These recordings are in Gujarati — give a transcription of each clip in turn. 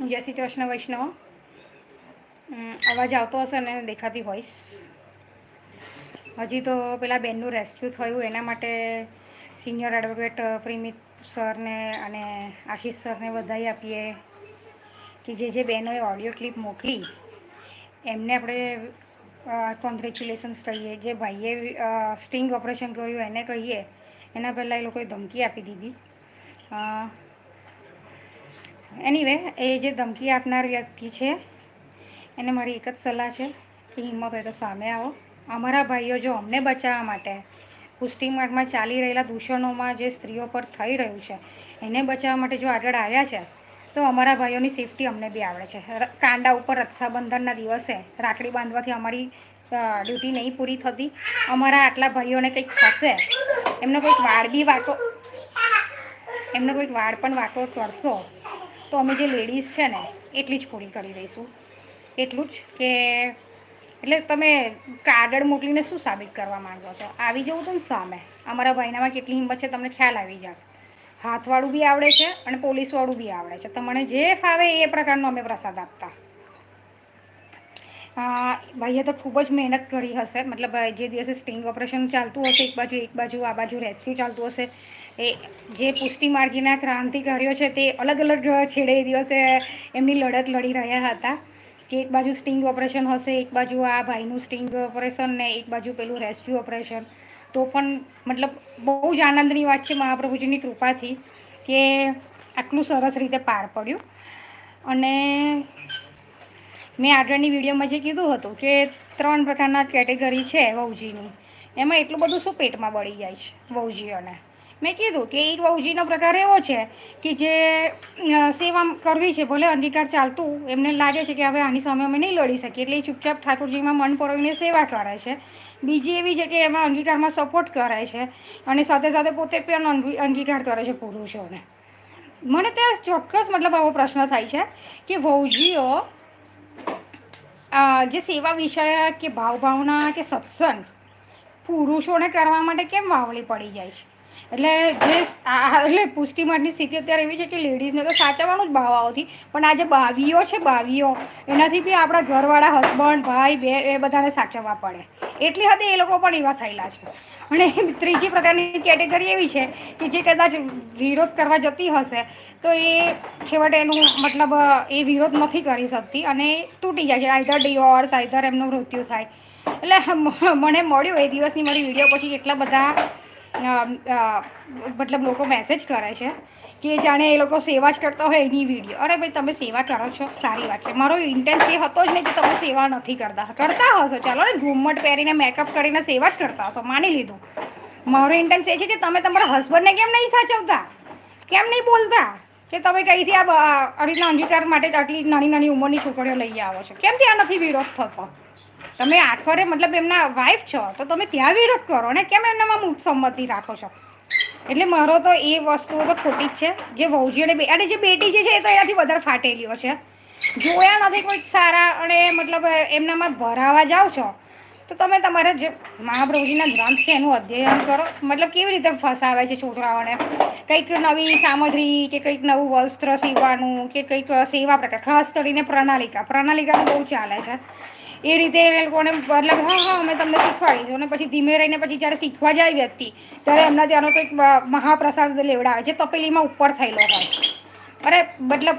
જય શ્રી કૃષ્ણ વૈષ્ણવ. અવાજ આવતો હશે ને દેખાતી હોઈશ હજી તો પેલા બેનનું રેસ્ક્યુ થયું, એના માટે સિનિયર એડવોકેટ પ્રિમિત સરને અને આશીષ સરને વધાઈ આપીએ કે જે જે બહેનોએ ઓડિયો ક્લિપ મોકલી, એમને આપણે કોંગ્રેચ્યુલેશન્સ કહીએ. જે ભાઈએ સ્ટિંગ ઓપરેશન કર્યું, એને કહીએ, એના પહેલાં એ લોકોએ ધમકી આપી દીધી. એનીવે એ જે ધમકી આપનાર વ્યક્તિ છે, એને મારી એક જ સલાહ છે કે હિંમત હોય તો સામે આવો. અમારા ભાઈઓ જો અમને બચાવવા માટે પુષ્ટિ માર્ગમાં ચાલી રહેલા દૂષણોમાં જે સ્ત્રીઓ પર થઈ રહ્યું છે, એને બચાવવા માટે જો આગળ આવ્યા છે, તો અમારા ભાઈઓની સેફટી અમને બી આવડે છે. કાંડા ઉપર રક્ષાબંધનના દિવસે રાખડી બાંધવાથી અમારી ડ્યુટી નહીં પૂરી થતી. અમારા આટલા ભાઈઓને કંઈક થશે, એમનો કોઈક વાળ બી વાટો, એમનો કોઈક વાળ પણ વાટો કરશો તો અમે જે લેડીઝ છે ને, એટલી જ પૂરી કરી દઈશું. એટલું જ કે, એટલે તમે કાગળ મોકલીને શું સાબિત કરવા માંગો છો? આવી જવું તો ને સામે. અમારા ભાઈનામાં કેટલી હિંમત છે, તમને ખ્યાલ આવી જાય હાથવાળું બી આવડે છે અને પોલીસવાળું બી આવડે છે. તમને જે ફાવે એ પ્રકારનો અમે પ્રસાદ આપતા. ભાઈએ તો ખૂબ જ મહેનત કરી હશે. મતલબ, જે દિવસે સ્ટિંગ ઓપરેશન ચાલતું હશે, એક બાજુ એક બાજુ, આ બાજુ રેસ્ક્યુ ચાલતું હશે. એ જે પુષ્ટિ માર્ગીના ક્રાંતિકારીઓ છે તે અલગ અલગ છેડે દિવસે એમની લડત લડી રહ્યા હતા કે એક બાજુ સ્ટિંગ ઓપરેશન હશે, એક બાજુ આ ભાઈનું સ્ટિંગ ઓપરેશન ને એક બાજુ પેલું રેસ્ક્યુ ઓપરેશન. તો પણ મતલબ બહુ જ આનંદની વાત છે મહાપ્રભુજીની કૃપાથી કે આટલું સરસ રીતે પાર પડ્યું. અને મેં આગળની વિડીયોમાં જે કીધું હતું કે ત્રણ પ્રકારના કેટેગરી છે વહુજીની. એમાં એટલું બધું શું પેટમાં બળી જાય છે વહુજીઓને? મેં કીધું કે એક વહુજીનો પ્રકાર એવો છે કે જે સેવા કરવી છે, ભલે અંધિકાર ચાલતું, એમને લાગે છે કે હવે આની સામે અમે નહીં લડી શકીએ. એટલે એ ચૂપચાપ ઠાકોરજીમાં મન પરોવીને સેવા કરે છે. બીજી એવી છે કે એમાં અંગીકારમાં સપોર્ટ કરે છે અને સાથે સાથે પોતે પણ અંગી- અંગીકાર કરે છે પુરુષોને. મને ત્યાં ચોક્કસ મતલબ આવો પ્રશ્ન થાય છે કે વહુજીઓ જે સેવા વિષય કે ભાવભાવના કે સત્સંગ પુરુષોને કરવા માટે કેમ વાવળી પડી જાય છે? એટલે જે એટલે પુષ્ટિ સ્થિતિ અત્યારે એવી છે કે લેડીઝને તો સાચવવાનું જ ભાવાઓથી પણ આ જે બાવીઓ છે, બાવીઓ, એનાથી બી આપણા ઘરવાળા હસબન્ડ ભાઈ, બે, એ બધાને સાચવવા પડે. એટલી હદે એ લોકો પણ એવા થયેલા છે. અને ત્રીજી પ્રકારની કેટેગરી એવી છે કે જે કદાચ વિરોધ કરવા જતી હશે, તો એ છેવટે એનું મતલબ, એ વિરોધ નથી કરી શકતી અને તૂટી જાય છે. આઈધર ડિવોર્સ આઈધર એમનું મૃત્યુ થાય. એટલે મને મળ્યું એ દિવસની મારી વીડિયો પછી એટલા બધા મતલબ લોકો મેસેજ કરે છે કે જાણે એ લોકો સેવા જ કરતા હોય એની વીડિયો અરે ભાઈ, તમે સેવા કરો છો? સારી વાત છે. મારો ઇન્ટેન્સ એ હતો જ નહીં કે તમે સેવા નથી કરતા. કરતા હશો. ચાલો ને, ઘૂમટ પહેરીને મેકઅપ કરીને સેવા જ કરતા હશો. માની લીધું. મારો ઇન્ટેન્સ એ છે કે તમે તમારા હસબન્ડને કેમ નહીં સાચવતા? કેમ નહીં બોલતા? કે તમે કઈથી આ રીતના અંગીકાર માટે આટલી નાની નાની ઉંમરની છોકરીઓ લઈ આવો છો? કેમ ત્યાં નથી વિરોધ થતો? તમે આખરે મતલબ એમના વાઈફ છો, તો તમે ત્યાં વિરોધ કરો ને કેમ એમનામાં મુક્ત રાખો છો? એટલે મારો તો એ વસ્તુ તો ખોટી જ છે. જે વહુજી અને અને જે બેટી જે છે એ તો એનાથી વધારે ફાટેલીઓ છે. જોયા નથી કોઈ સારા અને મતલબ એમનામાં ભરાવા જાઓ છો, તો તમે તમારા જે મહાપ્રભુજીના ગ્રંથ છે એનું અધ્યયન કરો. મતલબ કેવી રીતે ફસાવે છે છોકરાઓને? કંઈક નવી સામગ્રી કે કંઈક નવું વસ્ત્ર સીવવાનું કે કંઈક સેવા પ્રકાર, ખાસ કરીને પ્રણાલિકા. પ્રણાલિકાનું બહુ ચાલે છે. એ રીતે એ લોકોને મતલબ, હા હા, અમે તમને શીખવાડી દઉં અને પછી ધીમે રહીને પછી જ્યારે શીખવા જાય વ્યક્તિ, ત્યારે એમના ત્યાંનો કંઈક મહાપ્રસાદ લેવડાવે છે. તપેલીમાં ઉપર થયેલો હોય. અરે, મતલબ,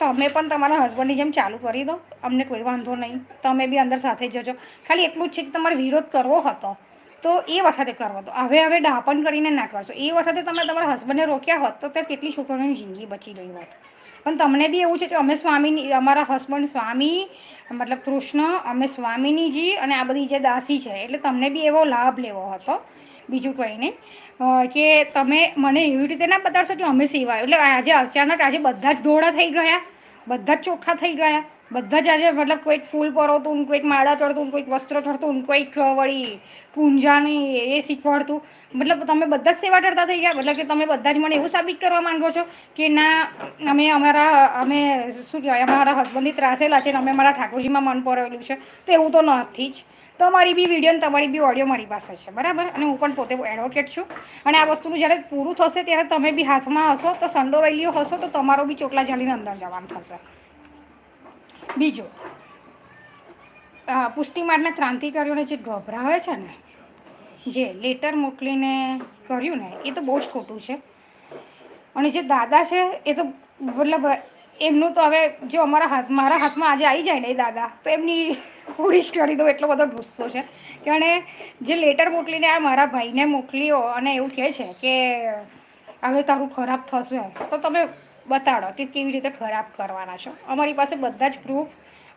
તમે પણ તમારા હસબન્ડની જેમ ચાલુ કરી દો. અમને કોઈ વાંધો નહીં. તમે બી અંદર સાથે જજો ખાલી એટલું જ છે કે તમારે વિરોધ કરવો હતો, તો એ વખતે કરવો હતો. હવે હવે ડાપણ કરીને ના કરશો. એ વખતે તમે તમારા હસબન્ડને રોક્યા હોત, તો ત્યાં કેટલી છોકરીઓની જિંદગી બચી ગઈ હોત. પણ તમને બી એવું છે કે અમે સ્વામીની, અમારા હસબન્ડ સ્વામી મતલબ કૃષ્ણ, અમે સ્વામિનીજી અને આ બધી જે દાસી છે, એટલે તમને બી એવો લાભ લેવો હતો. બીજું કંઈ નહીં. કે તમે મને એવી રીતે ના બતાડશો કે અમે સેવા એટલે આજે અચાનક આજે બધા જ ધોળા થઈ ગયા, બધા જ ચોખ્ખા થઈ ગયા. બધા જ આજે મતલબ કોઈક ફૂલ પરોતું કોઈક માળા ચડતું કોઈક વસ્ત્ર ચડતું કોઈક વળી પૂંજાની એ શીખવાડતું. મતલબ તમે બધા જ સેવા કરતા થઈ ગયા? મતલબ કે તમે બધા જ મને એવું સાબિત કરવા માંગો છો કે ના, અમે અમારા અમે શું કહેવાય, અમારા હસબન્ડની ત્રાસેલા છે અમે મારા ઠાકોરજીમાં મન પરોવેલું છે. તો એવું તો નથી જ. તમારી બી વીડિયો અને તમારી બી ઓડિયો મારી પાસે છે, બરાબર? અને હું પણ પોતે એડવોકેટ છું. અને આ વસ્તુનું જ્યારે પૂરું થશે, ત્યારે તમે બી હાથમાં હશો, તો સંડોવાયેલીઓ હશો, તો તમારો બી ચોટલા ચાલીને અંદર જવાનું થશે. બીજું પુષ્ટિ માર્ગના ક્રાંતિકારીઓને જે ગભરાવે છે ને, જે લેટર મોકલીને કર્યું ને, એ તો બહુ જ ખોટું છે. અને જે દાદા છે, એ તો મતલબ એમનું તો હવે જો અમારા હાથ, મારા હાથમાં આજે આવી જાય ને એ દાદા, તો એમની પૂરી કરી દો એટલો બધો ગુસ્સો છે. કે અને જે લેટર મોકલીને આ મારા ભાઈને મોકલ્યો અને એવું કહે છે કે, હવે તારું ખરાબ થશે. તો તમે બતાડો કે કેવી રીતે ખરાબ કરવાના છો. અમારી પાસે બધા જ પ્રૂફ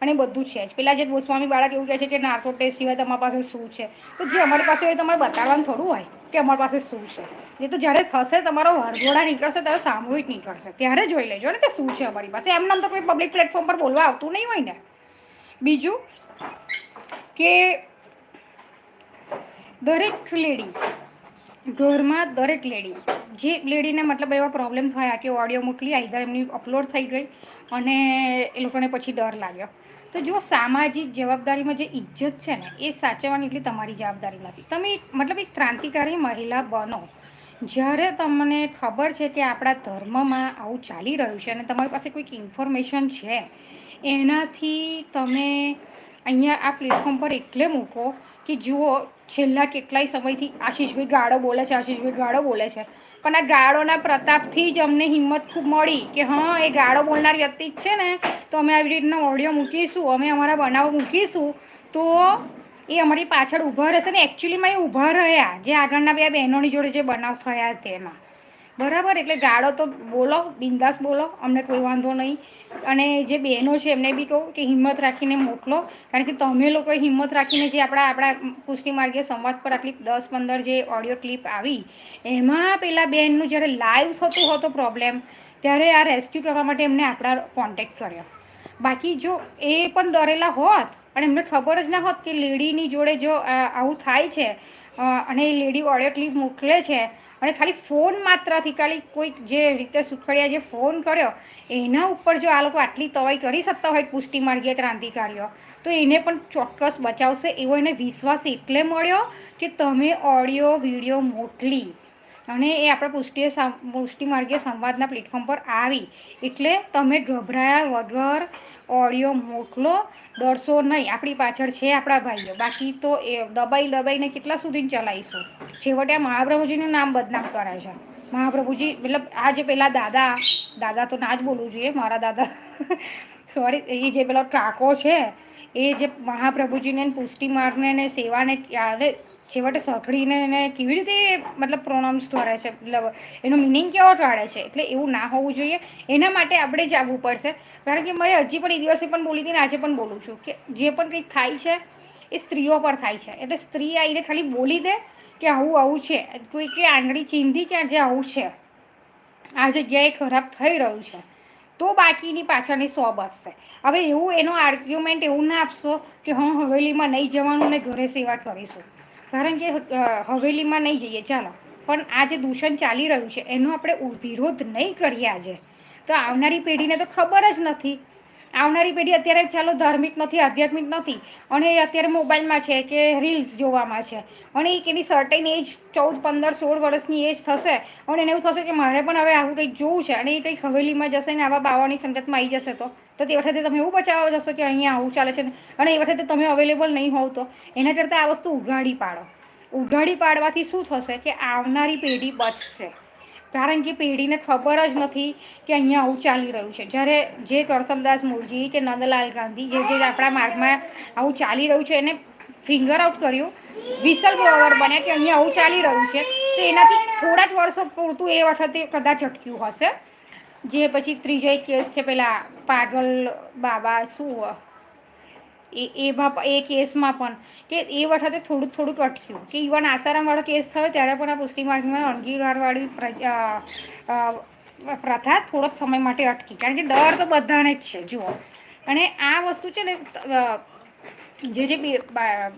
અને બધું છે જ. પેલા જે ગોસ્વામી બાળક એવું કહે છે કે નાર્કો ટેસ્ટ સિવાય તમારી પાસે શું છે? તો જે અમારી પાસે હોય તમારે બતાડવાનું થોડું હોય કે અમારી પાસે શું છે. એ તો જ્યારે થશે, તમારો હરઘોડા નીકળશે ત્યારે સામૂહિક નીકળશે. ત્યારે જોઈ લેજો ને કે શું છે અમારી પાસે. એમ નામ તો કોઈ પબ્લિક પ્લેટફોર્મ પર બોલવા આવતું નહીં હોય ને. બીજું કે દરેક લેડી ઘરમાં દરેક લેડી જે લેડીને મતલબ એવા પ્રોબ્લેમ થયા કે ઓડિયો મોકલી આઈધર એમની અપલોડ થઈ ગઈ અને એ લોકોને પછી ડર લાગ્યો. તો જો સામાજિક જવાબદારીમાં જે ઇજ્જત છે ને, એ સાચવવાની એટલી તમારી જવાબદારી નથી. તમે મતલબ એક ક્રાંતિકારી મહિલા બનો, જ્યારે તમને ખબર છે કે આપણા ધર્મમાં આવું ચાલી રહ્યું છે અને તમારી પાસે કોઈક ઇન્ફોર્મેશન છે, એનાથી તમે અહીંયા આ પ્લેટફોર્મ પર એટલે મૂકો કે જુઓ, છેલ્લા કેટલાય સમયથી આશીષભાઈ ગાળો બોલે છે, આશીષભાઈ ગાળો બોલે છે. પણ આ ગાળોના પ્રતાપથી જ અમને હિંમત ખૂબ મળી કે હા, એ ગાળો બોલનાર વ્યક્તિ જ છે ને, તો અમે આવી રીતના ઓડિયો મૂકીશું, અમે અમારા બનાવ મૂકીશું, તો એ અમારી પાછળ ઊભા રહેશે ને. એકચ્યુઅલીમાં એ ઊભા રહ્યા, જે આગળના બે બહેનોની જોડે જે બનાવ થયા તેમાં. બરાબર, એટલે ગાળો તો બોલો, બિંદાસ બોલો, અમને કોઈ વાંધો નહીં. અને જે બહેનો છે, એમને બી કહું કે હિંમત રાખીને મોકલો. કારણ કે તમે લોકોએ હિંમત રાખીને જે આપણા આપણા પુષ્ટિ માર્ગીય સંવાદ પર આટલી દસ, પંદર જે ઓડિયો ક્લિપ આવી, એમાં પેલા બહેનનું જ્યારે લાઈવ થતું હતો પ્રોબ્લેમ ત્યારે આ રેસ્ક્યુ કરવા માટે એમને આપણા કોન્ટેક્ટ કર્યો. બાકી જો એ પણ ડરેલા હોત અને એમને ખબર જ ના હોત કે લેડીની જોડે જો આવું થાય છે અને એ લેડી ઓડિયો ક્લિપ મોકલે છે અને ખાલી ફોન માત્રાથી ખાલી કોઈક જે રીતે સુખડિયા જે ફોન કર્યો, એના ઉપર જો આ લોકો આટલી તવાઈ કરી શકતા હોય પુષ્ટિ માર્ગીય ક્રાંતિકારીઓ, તો એને પણ ચોક્કસ બચાવશે એવો એને વિશ્વાસ એટલે મળ્યો કે તમે ઓડિયો, વીડિયો મોકલી. અને એ આપણા પુષ્ટિ પુષ્ટિ માર્ગીય સંવાદના પ્લેટફોર્મ પર આવી. એટલે તમે ગભરાયા વગર ઓડિયો મોકલો, ડરશો નહીં. આપણી પાછળ છે આપણા ભાઈઓ. બાકી તો એ દબાઈ દબાઈને કેટલા સુધી ચલાવીશું? છેવટે આ મહાપ્રભુજીનું નામ બદનામ કરે છે. મહાપ્રભુજી, મતલબ આ જે પેલા દાદા દાદા તો ના જ બોલવું જોઈએ મારા દાદા. સોરી એ જે પેલો કાકો છે, એ જે મહાપ્રભુજીને પુષ્ટિ માર્ગને સેવાને ક્યારે છેવટે સખડીને એને કેવી રીતે મતલબ પ્રોનાઉન્સ કરે છે? મતલબ એનો મિનિંગ કેવો કાઢે છે? એટલે એવું ના હોવું જોઈએ. એના માટે આપણે જ આવવું પડશે. કારણ કે મેં હજી પણ એ દિવસે પણ બોલી હતી ને આજે પણ બોલું છું કે જે પણ કંઈક થાય છે એ સ્ત્રીઓ પર થાય છે. એટલે સ્ત્રી આવીને ખાલી બોલી દે કે આવું આવું છે. કોઈ કે આંગળી ચીંધી કે આજે આવું છે. આ જગ્યાએ ખરાબ થઈ રહ્યું છે. તો બાકીની પાછળની સો બચશે. હવે એવું એનો આર્ગ્યુમેન્ટ એવું ના આપશો કે હું, હવેલીમાં નહીં જવાનું ને ઘરે સેવા કરીશું. કારણ કે હવેલીમાં નહીં જઈએ, ચાલો. પણ આ જે દૂષણ ચાલી રહ્યું છે, એનો આપણે વિરોધ નહીં કરીએ આજે. તો આવનારી પેઢીને તો ખબર જ નથી આવનારી પેઢી અત્યારે ચાલો ધાર્મિક નથી, આધ્યાત્મિક નથી. અને એ અત્યારે મોબાઈલમાં છે કે રીલ્સ જોવામાં છે. અને એક એની સર્ટેન એજ ચૌદ, પંદર, સોળ વર્ષની એજ થશે. અને એને એવું થશે કે મારે પણ હવે આવું કંઈક જોવું છે અને એ કંઈક હવેલીમાં જશે ને આવા બાવાની સંગતમાં આવી જશે તો. તો તે વખતે તમે એવું બચાવવા જશો કે અહીંયા આવું ચાલે છે અને એ વખતે તમે અવેલેબલ નહીં હોવ તો. એના કરતાં આ વસ્તુ ઉઘાડી પાડો. ઉઘાડી પાડવાથી શું થશે કે આવનારી પેઢી બચશે. કારણ કે પેઢીને ખબર જ નથી કે અહીંયા આવું ચાલી રહ્યું છે. જ્યારે જે કરસમદાસ મૂળજી કે નંદલાલ ગાંધી જે જે આપણા માર્ગમાં આવું ચાલી રહ્યું છે એને ફિંગર આઉટ કર્યું વિસલ બ્લોવર બન્યા કે અહીંયા આવું ચાલી રહ્યું છે, તો એનાથી થોડા જ વર્ષો પૂરતું એ વખતે કદાચ અટક્યું હશે. જે પછી ત્રીજો એક કેસ છે, પેલા પાગલ બાબા, શું એ એમાં એ કેસમાં પણ કે એ વખતે થોડુંક થોડુંક અટક્યું. કે ઇવન આસારામવાળો કેસ થયો ત્યારે પણ આ પુષ્ટિ માર્ગમાં અણગીવારવાળી પ્રથા થોડોક સમય માટે અટકી. કારણ કે ડર તો બધાને જ છે, જુઓ. અને આ વસ્તુ છે ને જે જે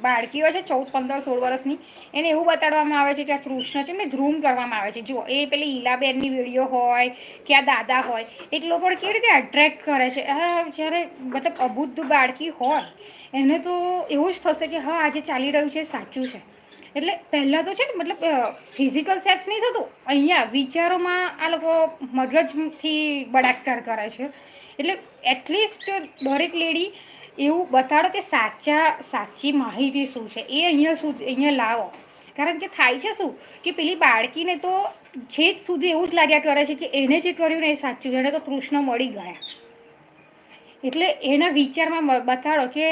બાળકીઓ છે, ચૌદ, પંદર, સોળ વર્ષની, એને એવું બતાડવામાં આવે છે કે આ કૃષ્ણ છે ને ધ્રુમ કરવામાં આવે છે. જો એ પેલી ઈલાબેનની વીડિયો હોય કે આ દાદા હોય એક લોકોને કેવી રીતે અટ્રેક્ટ કરે છે? જ્યારે મતલબ અબુદ્ધ બાળકી હોય એને તો એવું જ થશે કે હા, આજે ચાલી રહ્યું છે, સાચું છે. એટલે પહેલાં તો છે ને, મતલબ ફિઝિકલ સેક્સ નહીં થતું, અહીંયા વિચારોમાં આ લોકો મગજથી બળાત્કાર કરે છે. એટલે એટલીસ્ટ દરેક લેડી એવું બતાડો કે સાચા, સાચી માહિતી શું છે, એ અહીંયા સુધી, અહીંયા લાવો. કારણ કે થાય છે શું, કે પેલી બાળકીને તો છેક સુધી એવું જ લાગ્યા કરે છે કે એને જે કર્યું ને એ સાચું એને તો કૃષ્ણ મળી ગયા. એટલે એના વિચારમાં બતાડો કે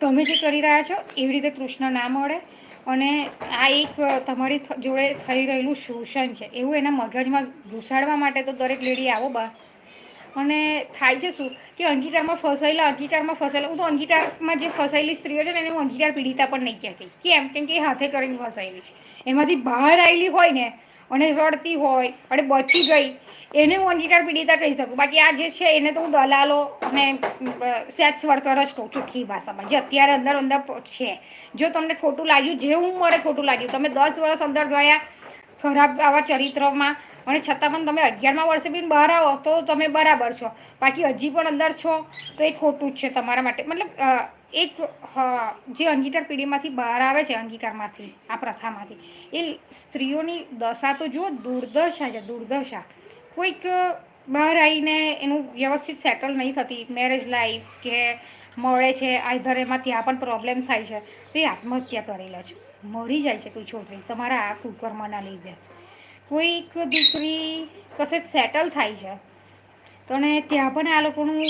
તમે જે કરી રહ્યા છો, એવી રીતે કૃષ્ણ ના મળે અને આ એક તમારી જોડે થઈ રહેલું શોષણ છે. એવું એના મગજમાં ઘુસાડવા માટે તો દરેક લેડી આવો બહાર અને થાય છે શું? કે અંગીકારમાં ફસાયેલા અંગીકારમાં ફસાયેલા. હું તો અંગીકારમાં જે ફસાયેલી સ્ત્રીઓ છે ને, એને હું અંગીકાર પીડિતા પણ નહીં કહેતી. કેમ? કેમ કે એ હાથે કરીને ફસાયેલી છે. એમાંથી બહાર આવેલી હોય ને અને રડતી હોય અને બચી ગઈ, એને હું અંગીકાર પીડિતા કહી શકું. બાકી આ જે છે એને તો હું દલાલો અને સેક્સ વર્કર જ કહું ચોખ્ખી ભાષામાં, જે અત્યારે અંદર અંદર છે. જો તમને ખોટું લાગ્યું જેવું મળે ખોટું લાગ્યું, તમે દસ વર્ષ અંદર ગયા ખરાબ આવા ચરિત્રમાં, અને છતાં પણ તમે અગિયારમા વર્ષે બી બહાર આવો, તો તમે બરાબર છો. બાકી હજી પણ અંદર છો, તો એ ખોટું જ છે તમારા માટે. મતલબ એક જે અંગીકાર પેઢીમાંથી બહાર આવે છે અંગીકારમાંથી, આ પ્રથામાંથી, એ સ્ત્રીઓની દશા તો જુઓ, દુર્દશા છે, દુર્દશા. કોઈક બહાર આવીને એનું વ્યવસ્થિત સેટલ નહીં થતી મેરેજ લાઈફ કે મળે છે આઈધર એમાં ત્યાં પણ પ્રોબ્લેમ થાય છે, તો એ આત્મહત્યા કરી લે છે. મરી જાય છે કોઈ છોકરી, તમારા આ કુકર્મના લીધે. કોઈક દીકરી કશે સેટલ થાય છે તો ને ત્યાં પણ આ લોકોનું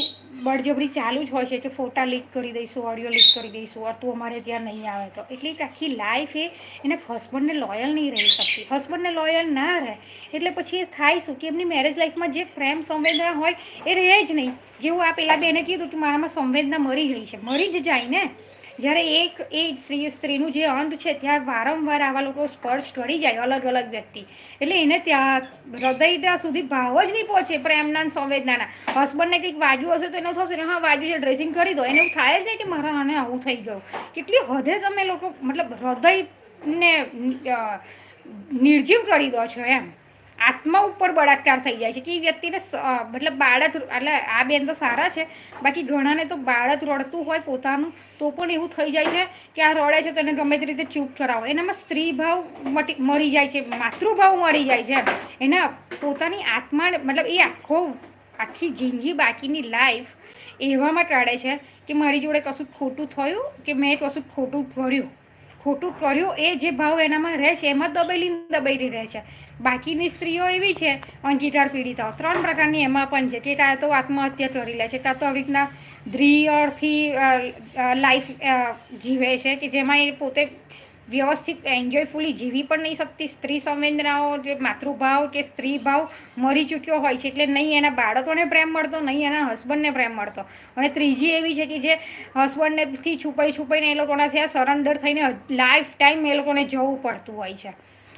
બળજબરી ચાલુ જ હોય છે કે ફોટા લીક કરી દઈશું ઓડિયો લીક કરી દઈશું તું અમારે ત્યાં નહીં આવે તો. એટલે આખી લાઈફ એ એને હસબન્ડને લોયલ નહીં રહી શકતી. હસબન્ડને લોયલ ના રહે એટલે પછી એ થાય શું? કે એમની મેરેજ લાઈફમાં જે પ્રેમ સંવેદના હોય એ રહે જ નહીં. જેવું આ પેલા બેને કીધું કે મારામાં સંવેદના મરી ગઈ છે. મરી જ જાય ને? જ્યારે એક, એ સ્ત્રી, સ્ત્રીનું જે અંત છે, ત્યાં વારંવાર આવા લોકો સ્પર્શ કરી જાય અલગ અલગ વ્યક્તિ. એટલે એને ત્યાં હૃદય ત્યાં સુધી ભાવ જ નહીં પહોંચે પ્રેમના સંવેદનાના. હસબન્ડને કંઈક વાજુ હશે તો એનો થશે હા વાજુ છે ડ્રેસિંગ કરી દો. એને એવું થાય જ નહીં કે, મારા આને આવું થઈ ગયું. કેટલી હદે તમે લોકો, મતલબ હૃદયને નિર્જીવ કરી દો છો એમ. આત્મા ઉપર બળાત્કાર થઈ જાય છે કે એ વ્યક્તિને મતલબ બાળક એટલે આ બેન તો સારા છે, બાકી ઘણાને તો બાળક રડતું હોય પોતાનું, તો પણ એવું થઈ જાય છે કે આ રડે છે તો એને ગમે તે રીતે ચૂપ કરાવો. એનામાં સ્ત્રી ભાવ મરી જાય છે, માતૃભાવ મરી જાય છે એના પોતાની આત્મા મતલબ એ આખો, આખી જિંદગી બાકીની લાઈફ એવામાં કાઢે છે કે મારી જોડે કશું ખોટું થયું કે મેં કશું ખોટું કર્યું ખોટું કર્યું એ જે ભાવ એનામાં રહે છે એમાં દબેલી દબેલી રહે છે બાકીની સ્ત્રીઓ એવી છે, અંગીકાર પીડિતાઓ. ત્રણ પ્રકારની એમાં પણ છે કે કાં તો આત્મહત્યા કરી લે છે, કાં તો આવી રીતના દ્રિઅર્થી લાઈફ જીવે છે કે જેમાં એ પોતે વ્યવસ્થિત એન્જોયફુલી જીવી પણ નહીં શકતી. સ્ત્રી સંવેદનાઓ, જે માતૃભાવ કે સ્ત્રી ભાવ મરી ચૂક્યો હોય છે, એટલે નહીં એના બાળકોને પ્રેમ મળતો, નહીં એના હસબન્ડને પ્રેમ મળતો. અને ત્રીજી એવી છે કે જે હસબન્ડનેથી છુપાઈ છુપાઈને એ લોકોના ત્યાં સરેન્ડર થઈને લાઈફ ટાઈમ એ લોકોને જવું પડતું હોય છે.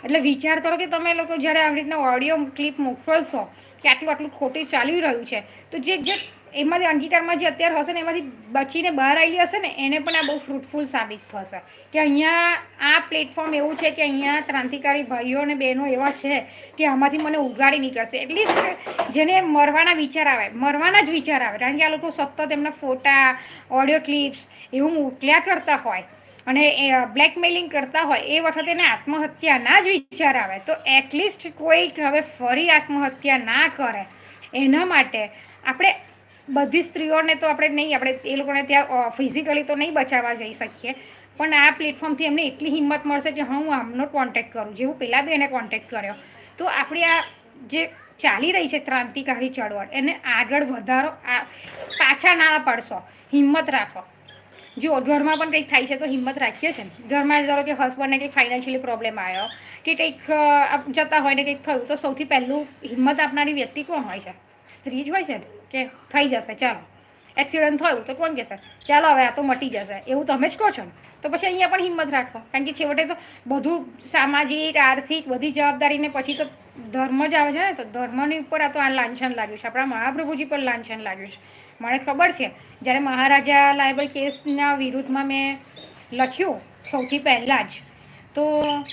એટલે વિચાર કરો કે તમે લોકો જ્યારે આવી રીતના ઓડિયો ક્લિપ મોકલશો કે આટલું આટલું ખોટું ચાલી રહ્યું છે. તો જે જે એમાંથી અંગીકારમાં જે અત્યારે હશે ને એમાંથી બચીને બહાર આવી હશે ને, એને પણ આ બહુ ફ્રૂટફુલ સાબિત થશે. કે અહીંયા આ પ્લેટફોર્મ એવું છે કે અહીંયા ક્રાંતિકારી ભાઈઓ અને બહેનો એવા છે કે આમાંથી મને ઉગાડી નીકળશે. એટલીસ્ટ જેને મરવાના વિચાર આવે, મરવાના જ વિચાર આવે. કારણ કે આ લોકો સતત એમના ફોટા ઓડિયો ક્લિપ્સ એવું મોકલ્યા કરતા હોય. અને બ્લેકમેલિંગ કરતા હોય, એ વખતે એને આત્મહત્યાના જ વિચાર આવે. તો એટલીસ્ટ કોઈક હવે ફરી આત્મહત્યા ના કરે. એના માટે આપણે બધી સ્ત્રીઓને તો આપણે નહીં, આપણે એ લોકોને ત્યાં ફિઝિકલી તો નહીં બચાવવા જઈ શકીએ. પણ આ પ્લેટફોર્મથી એમને એટલી હિંમત મળશે કે હું આમનો કોન્ટેક્ટ કરું. જેવું પહેલાં બી એને કોન્ટેક્ટ કર્યો. તો આપણી આ જે ચાલી રહી છે ક્રાંતિકારી ચળવળ, એને આગળ વધારો, આ પાછા ના પડશો. હિંમત રાખો. જો ઘરમાં પણ કંઈક થાય છે તો હિંમત રાખીએ છે ને ઘરમાં ધારો કે હસબન્ડને કંઈક ફાઇનાન્શિયલી પ્રોબ્લેમ આવ્યો કે કંઈક જતા હોય ને કંઈક થયું, તો સૌથી પહેલું હિંમત આપનારી વ્યક્તિ કોણ હોય છે? સ્ત્રી જ હોય છે કે થઈ જશે, ચાલો. એક્સિડન્ટ થયું તો કોણ કહેશે? ચાલો, હવે આ તો મટી જશે. એવું તમે જ કહો છો ને? તો પછી અહીંયા પણ હિંમત રાખો. કારણ કે છેવટે તો બધું સામાજિક, આર્થિક બધી જવાબદારીને પછી તો ધર્મ જ આવે છે ને? તો ધર્મની ઉપર આ તો આ લાંછન લાગ્યું છે. આપણા મહાપ્રભુજી પર લાંછન લાગ્યું છે. મને ખબર છે. જ્યારે મહારાજા લાયબલ કેસના વિરુદ્ધમાં મેં લખ્યું સૌથી પહેલાં જ, તો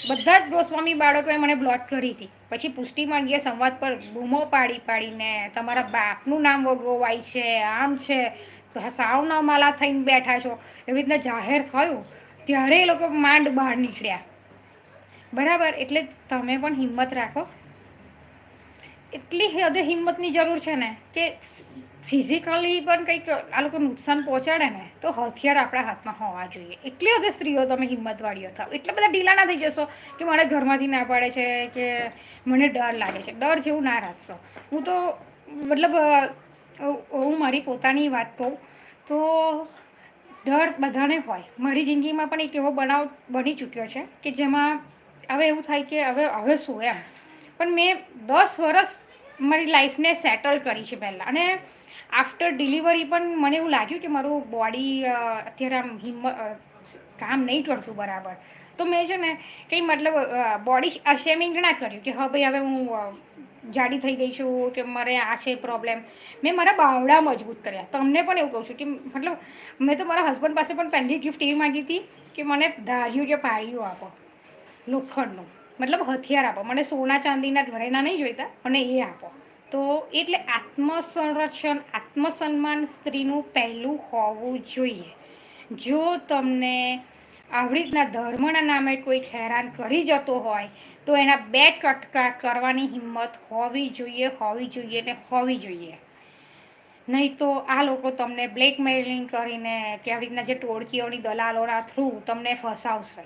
બધા જ ગોસ્વામી બાળકોએ મને બ્લોક કરી હતી. પછી પુષ્ટિ માંગીએ સંવાદ પર બૂમો પાડી પાડીને તમારા બાપનું નામ વગોવાય છે, આમ છે સાવ ના માલા થઈને બેઠા છો. એવી રીતના જાહેર થયું, ત્યારે એ લોકો માંડ બહાર નીકળ્યા. બરાબર, એટલે તમે પણ હિંમત રાખો. એટલી હદે હિંમતની જરૂર છે ને કે ફિઝિકલી પણ કંઈક આ લોકો નુકસાન પહોંચાડે ને, તો હથિયાર આપણા હાથમાં હોવા જોઈએ. એટલી હદે સ્ત્રીઓ તમે હિંમતવાળીઓ થાવ. એટલા બધા ઢીલા ના થઈ જશો કે મારે ઘરમાંથી ના પાડે છે કે મને ડર લાગે છે. ડર જેવું ના રાખશો. હું તો, મતલબ હું મારી પોતાની વાત કહું, તો ડર બધાને હોય. મારી જિંદગીમાં પણ એક એવો બનાવ બની ચૂક્યો છે કે જેમાં હવે એવું થાય કે હવે હવે શું એમ. પણ મેં દસ વર્ષ મારી લાઈફને સેટલ કરી છે પહેલાં. અને આફ્ટર ડિલિવરી પણ મને એવું લાગ્યું કે મારું બોડી અત્યારે આમ હિંમત કામ નહીં કરતું બરાબર. તો મેં છે ને કંઈ મતલબ બોડી અશેમિંગ ના કર્યું કે હા ભાઈ હવે હું જાડી થઈ ગઈ છું કે મારે આ છે પ્રોબ્લેમ મેં મારા બાવડા મજબૂત કર્યા. તમને પણ એવું કહું છું કે મતલબ મેં તો મારા હસબન્ડ પાસે પણ પહેલી ગિફ્ટ એવી માંગી હતી કે મને ધાર્યું કે પાળીઓ આપો. લોખંડનું. મતલબ હથિયાર આપો. મને સોના ચાંદીના ઘરેના નહીં જોઈતા, મને એ આપો. તો એટલે આત્મસંરક્ષણ આત્મસન્માન સ્ત્રીનું પહેલું હોવું જોઈએ. જો તમને આવી રીતના ધર્મના નામે કોઈ હેરાન કરી જતો હોય, તો એના બે કટકા કરવાની હિંમત હોવી જોઈએ હોવી જોઈએ ને હોવી જોઈએ. નહીં તો આ લોકો તમને બ્લેકમેલિંગ કરીને કે આવી રીતના જે ટોળકીઓની દલાલોના થ્રુ તમને ફસાવશે.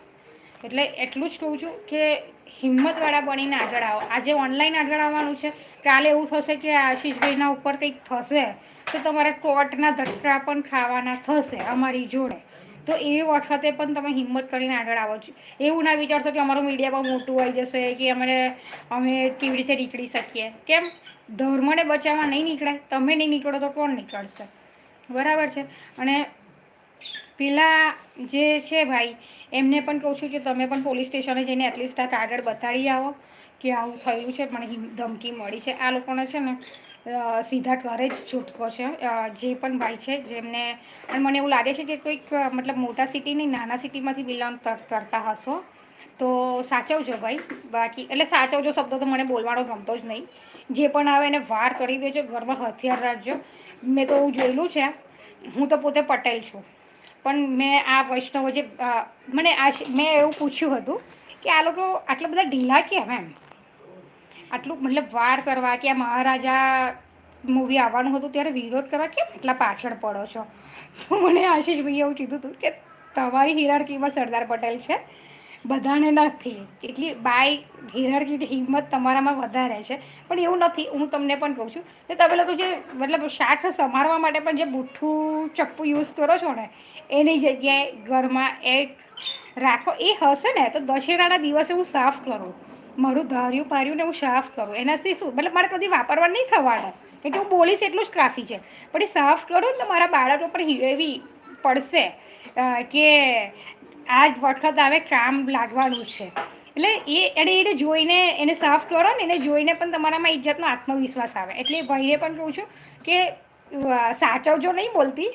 એટલે એટલું જ કહું છું કે હિંમતવાળા બનીને આગળ આવો. આજે ઓનલાઈન આગળ આવવાનું છે. કાલે એવું થશે કે આશીષભાઈના ઉપર કંઈક થશે. તો તમારે કોર્ટના ધક્કા પણ ખાવાના થશે અમારી જોડે. તો એ વખતે પણ તમે હિંમત કરીને આગળ આવો છો. એવું ના વિચારશો કે અમારું મીડિયામાં મોટું આવી જશે કે અમે અમે કેવી રીતે નીકળી શકીએ. કેમ? ધર્મને બચાવવા નહીં નીકળે. તમે નહીં નીકળો તો કોણ નીકળશે? બરાબર છે? અને પેલા જે છે ભાઈ, એમને પણ કહું છું કે તમે પણ પોલીસ સ્ટેશને જઈને એટલીસ્ટ આ કાગળ બતાડી આવો કે આવું થયું છે મને ધમકી મળી છે. આ લોકોને છે ને સીધા ઘરે જ છૂટકો છે. જે પણ ભાઈ છે, જેમને અને મને એવું લાગે છે કે કોઈક મતલબ મોટા સિટી નહીં નાના સિટીમાંથી બિલોંગ કરતા હશો. તો સાચવજો ભાઈ. બાકી, એટલે સાચવજો શબ્દ તો મને બોલવાનો ગમતો જ નહીં. જે પણ આવે એને વાર કરી દેજો, ઘરમાં હથિયાર રાખજો. મેં તો એવું જોયેલું છે. હું તો પોતે પટેલ છું. પણ મેં આ વૈષ્ણવ જે મને આ મેં એવું પૂછ્યું હતું કે આ લોકો આટલા બધા ઢીલા કેમ એમ? આટલું મતલબ વાર કરવા કે આ મહારાજા મૂવી આવવાનું હતું ત્યારે વિરોધ કરવા કેમ એટલા પાછળ પડો છો? તો મને આશીષભાઈએ એવું કીધું હતું કે તમારી હિરારકીમાં સરદાર પટેલ છે. બધાને નથી. એટલી બાય હિરારકી હિંમત તમારામાં વધારે છે. પણ એવું નથી. હું તમને પણ કહું છું કે તમે લોકો જે મતલબ શાક સમારવા માટે પણ જે બુઠ્ઠું ચપ્પુ યુઝ કરો છો ને, એની જગ્યાએ ઘરમાં એક રાખો. એ હશે ને, તો દશેરાના દિવસે હું સાફ કરું. મારું ધાર્યું પાર્યું ને હું સાફ કરું. એનાથી શું? મતલબ મારે કદી વાપરવા નહીં થવાનું. એટલે હું બોલીશ એટલું જ કાફી છે. પણ એ સાફ કરું તો મારા બાળકો પર એવી પડશે કે આ જ વખત આવે કામ લાગવાનું છે. એટલે એ, એને એને જોઈને, એને સાફ કરો ને એને જોઈને પણ તમારામાં ઇજ્જતનો આત્મવિશ્વાસ આવે. એટલે ભાઈએ પણ કહું છું કે સાચવજો નહીં બોલતી.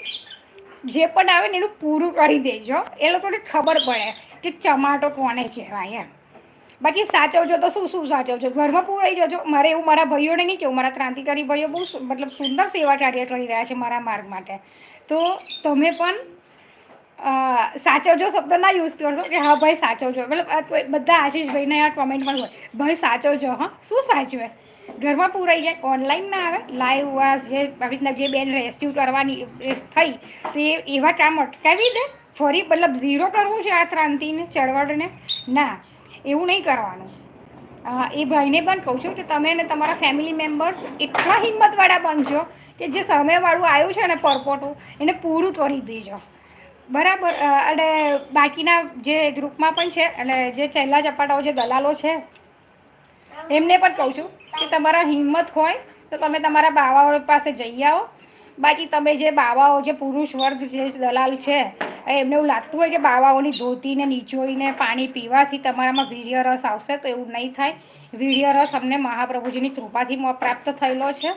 જે પણ આવે ને એનું પૂરું કરી દેજો. એ લોકોને ખબર પડે કે ચમાટો કોને કહેવાય એમ. બાકી સાચવજો તો શું શું સાચવજો? ઘરમાં પૂરાઈ જજો. મારે એવું મારા ભાઈઓને નહીં કેવું મારા ક્રાંતિકારી ભાઈઓ બહુ મતલબ સુંદર સેવા કાર્ય કરી રહ્યા છે મારા માર્ગ માટે. તો તમે પણ સાચવજો શબ્દ ના યુઝ કરશો કે હા ભાઈ સાચવજો. મતલબ બધા આશીષભાઈને આ કોમેન્ટમાં હોય. ભાઈ સાચવજો, હા? શું સાચવે? ઘરમાં પૂરાઈ જાય. ઓનલાઈન ના આવે. લાઈવ વાસ જે આવી રીતના જે બેન રેસ્ક્યુ કરવાની થઈ, તો એ એવા કામ અટકાવી દે. ફરી મતલબ ઝીરો કરવું છે આ ક્રાંતિને, ચળવળને? ના. એવું નહીં કરવાનું. એ ભાઈને પણ કહું છું કે તમે અને તમારા ફેમિલી મેમ્બર્સ એટલા હિંમતવાળા બનજો કે જે સામેવાળું આવ્યું છે ને પરપોટું, એને પૂરું કરી દેજો. બરાબર? અને બાકીના જે ગ્રુપમાં પણ છે, અને જે છેલ્લા ચપાટાઓ જે દલાલો છે, એમને પણ કહું છું કે તમારા હિંમત હોય તો તમે તમારા બાવાઓ પાસે જઈ આવો. બાકી તમે જે બાવાઓ, જે પુરુષ વર્ગ, જે દલાલ છે એમને એવું લાગતું હોય કે બાવાઓની ધોતીને નીચોઈને પાણી પીવાથી તમારામાં વીર્ય રસ આવશે તો એવું નહીં થાય. વીર્ય રસ અમને મહાપ્રભુજીની કૃપાથી પ્રાપ્ત થયેલો છે.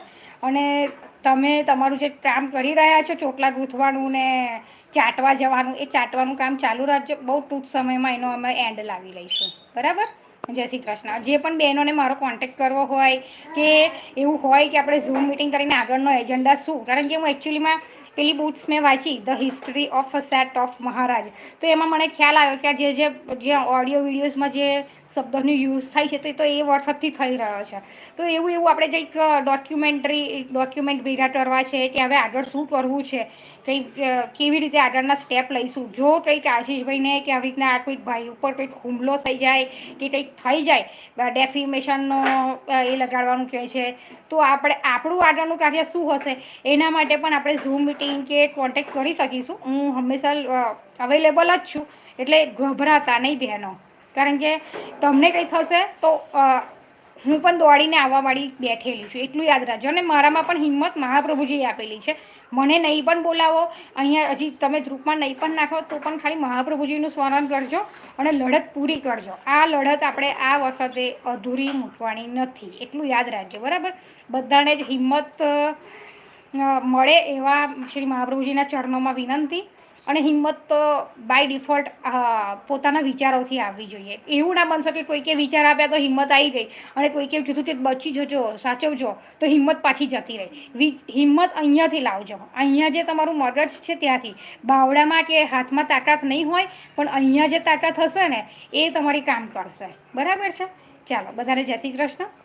અને તમે તમારું જે કામ કરી રહ્યા છો, ચોટલા ગૂંથવાનું ને ચાટવા જવાનું, એ ચાટવાનું કામ ચાલુ રાખજો. બહુ ટૂંક સમયમાં એનો અમે એન્ડ લાવી લઈશું. બરાબર? જય શ્રી કૃષ્ણ. જે પણ બહેનોને મારો કોન્ટેક્ટ કરવો હોય કે એવું હોય કે આપણે ઝૂમ મિટિંગ કરીને આગળનો એજન્ડા શું? કારણ કે હું એકચ્યુઅલીમાં પેલી બુક્સ મેં વાંચી the history of a set of Maharaj તો એમાં મને ખ્યાલ આવ્યો કે જે જે ઓડિયો વિડીયોઝમાં જે શબ્દોનો યુઝ થાય છે તે તો એ વખતથી થઈ રહ્યો છે. તો એવું એવું આપણે કંઈક ડોક્યુમેન્ટરી ડોક્યુમેન્ટ ભેગા કરવા છે કે હવે આગળ શું કરવું છે, કંઈક કેવી રીતે આગળના સ્ટેપ લઈશું. જો કંઈક આશીષભાઈને કે આવી રીતના આ કોઈક ભાઈ ઉપર કંઈક હુમલો થઈ જાય કે કંઈક થઈ જાય ડેફિમેશનનો એ લગાડવાનું કહે છે, તો આપણે, આપણું આગળનું કાર્ય શું હશે? એના માટે પણ આપણે ઝૂમ મિટિંગ કે કોન્ટેક્ટ કરી શકીશું. હું હંમેશા અવેલેબલ જ છું. એટલે ગભરાતા નહીં બહેનો. કારણ કે તમને કંઈ થશે તો હું પણ દોડીને આવવાવાળી બેઠેલી છું. એટલું યાદ રાખજો. અને મારામાં પણ હિંમત મહાપ્રભુજીએ આપેલી છે. મને નહીં પણ બોલાવો. અહીંયા હજી તમે ગ્રુપમાં નહીં પણ નાખો તો પણ ખાલી મહાપ્રભુજીનું સ્મરણ કરજો અને લડત પૂરી કરજો. આ લડત આપણે આ વખતે અધૂરી મૂકવાની નથી. એટલું યાદ રાખજો. બરાબર? બધાને જ હિંમત મળે એવા શ્રી મહાપ્રભુજીના ચરણોમાં વિનંતી. અને હિંમત તો બાય ડિફોલ્ટ પોતાના વિચારોથી આવવી જોઈએ. એવું ના બનશે કે કોઈકે વિચાર આપ્યા તો હિંમત આવી ગઈ અને કોઈકે કીધું કે બચી જજો, સાચવજો, તો હિંમત પાછી જતી રહી. હિંમત અહીંયાથી લાવજો. અહીંયા જે તમારું મગજ છે ત્યાંથી. બાવડામાં કે હાથમાં તાકાત નહીં હોય, પણ અહીંયા જે તાકાત હશે ને, એ તમારી કામ કરશે. બરાબર છે? ચાલો, બધાને જય શ્રી કૃષ્ણ.